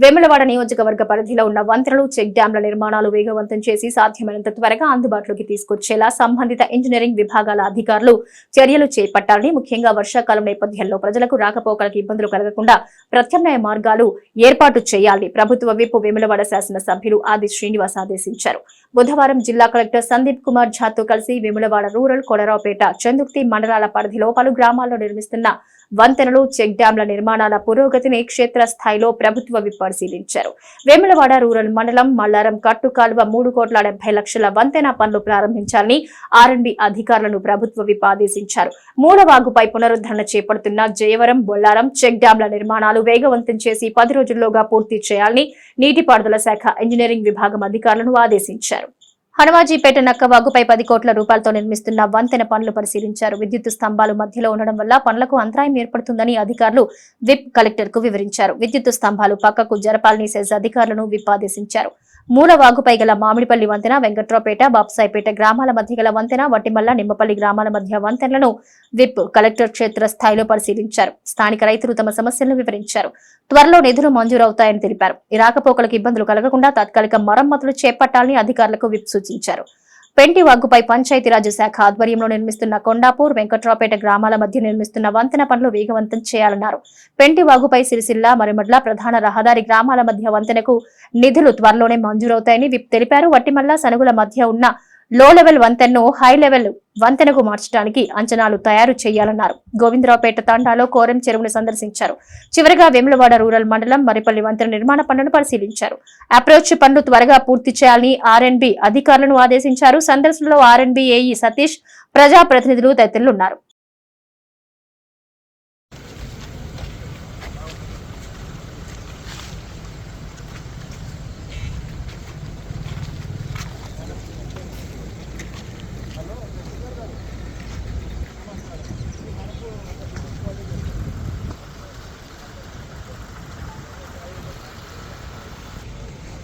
వేములవాడ నియోజకవర్గ పరిధిలో ఉన్న వంతెనలు చెక్ డ్యాంల నిర్మాణాలు వేగవంతం చేసి సాధ్యమైనంత త్వరగా అందుబాటులోకి తీసుకొచ్చేలా సంబంధిత ఇంజనీరింగ్ విభాగాల అధికారులు చర్యలు చేపట్టాలని ముఖ్యంగా వర్షాకాలం నేపథ్యంలో ప్రజలకు రాకపోకలకు ఇబ్బందులు కలగకుండా ప్రత్యామ్నాయ మార్గాలు ఏర్పాటు చేయాలని ప్రభుత్వ విప్ వేములవాడ శాసన సభ్యులు ఆది శ్రీనివాస్ ఆదేశించారు. బుధవారం జిల్లా కలెక్టర్ సందీప్ కుమార్ ఝాతో కలిసి వేములవాడ రూరల్ కొడరావుపేట చందుర్తి మండలాల పరిధిలో పలు గ్రామాల్లో నిర్మిస్తున్న వంతెనలు చెక్ డ్యాంల నిర్మాణాల పురోగతిని క్షేత్ర స్థాయిలో ప్రభుత్వ పరిశీలించారు వేములవాడ రూరల్ మండలం మల్లారం కట్టు కాలువ మూడు కోట్ల డెబ్బై లక్షల వంతెన పనులు ప్రారంభించాలని ఆర్ఎండ్బి అధికారులను ప్రభుత్వ విప్ ఆదేశించారు. మూడవాగుపై పునరుద్ధరణ చేపడుతున్న జయవరం బొల్లారం చెక్ డ్యాంల నిర్మాణాలు వేగవంతం చేసి పది రోజుల్లోగా పూర్తి చేయాలని నీటిపారుదల శాఖ ఇంజనీరింగ్ విభాగం అధికారులను ఆదేశించారు. హనుమాజీపేట నక్కవాగుపై పది కోట్ల రూపాయలతో నిర్మిస్తున్న వంతెన పనులు పరిశీలించారు. విద్యుత్ స్తంభాలు మధ్యలో ఉండడం వల్ల పనులకు అంతరాయం ఏర్పడుతుందని అధికారులు విప్ కలెక్టర్కు వివరించారు. విద్యుత్ స్తంభాలు పక్కకు జరపాలని సెజ్ అధికారులను విప్ ఆదేశించారు. మూలవాగుపై గల మామిడిపల్లి వంతెన వెంకట్రావుపేట బాప్సాయిపేట గ్రామాల మధ్య గల వంతెన వట్టిమల్ల నిమ్మపల్లి గ్రామాల మధ్య వంతెనలను విప్ కలెక్టర్ క్షేత్ర స్థాయిలో పరిశీలించారు. స్థానిక రైతులు తమ సమస్యలను వివరించారు. త్వరలో నిధులు మంజూరవుతాయని తెలిపారు. ఈ రాకపోకలకు ఇబ్బందులు కలగకుండా తాత్కాలిక మరమ్మతులు చేపట్టాలని అధికారులకు విప్ సూచించారు. పెంటి వాగుపై పంచాయతీరాజ్ శాఖ ఆధ్వర్యంలో నిర్మిస్తున్న కొండాపూర్ వెంకట్రావుపేట గ్రామాల మధ్య నిర్మిస్తున్న వంతెన పనులు వేగవంతం చేయాలన్నారు. పెంటి వాగుపై సిరిసిల్ల మరిమడ్ల ప్రధాన రహదారి గ్రామాల మధ్య వంతెనకు నిధులు త్వరలోనే మంజూరవుతాయని విప్ తెలిపారు. వట్టిమల్ల సనుగుల మధ్య ఉన్న లో లెవెల్ వంతెనను హై లెవెల్ వంతెనకు మార్చడానికి అంచనాలు తయారు చేయాలన్నారు. గోవిందరావుపేట తాండాలో కోరం చెరువును సందర్శించారు. చివరగా వేములవాడ రూరల్ మండలం మరిపల్లి వంతెన నిర్మాణ పనులను పరిశీలించారు. అప్రోచ్ పనులు త్వరగా పూర్తి చేయాలని ఆర్ఎన్బి అధికారులను ఆదేశించారు. సందర్శనలో ఆర్ఎన్బి ఏఈ సతీష్ ప్రజాప్రతినిధులు తదితరులు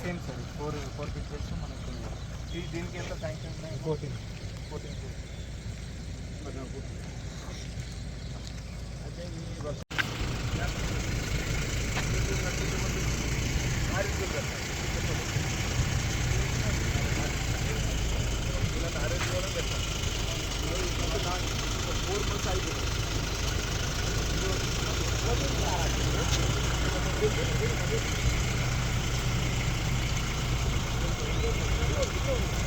same sir four four pictures మనకు ఈ- దీనికి ఎంత శాంక్షన్ ఉన్నాయి fourteen sair do Pode entrar aqui, né? Vem, vem, vem, vem. Vem, vem, vem.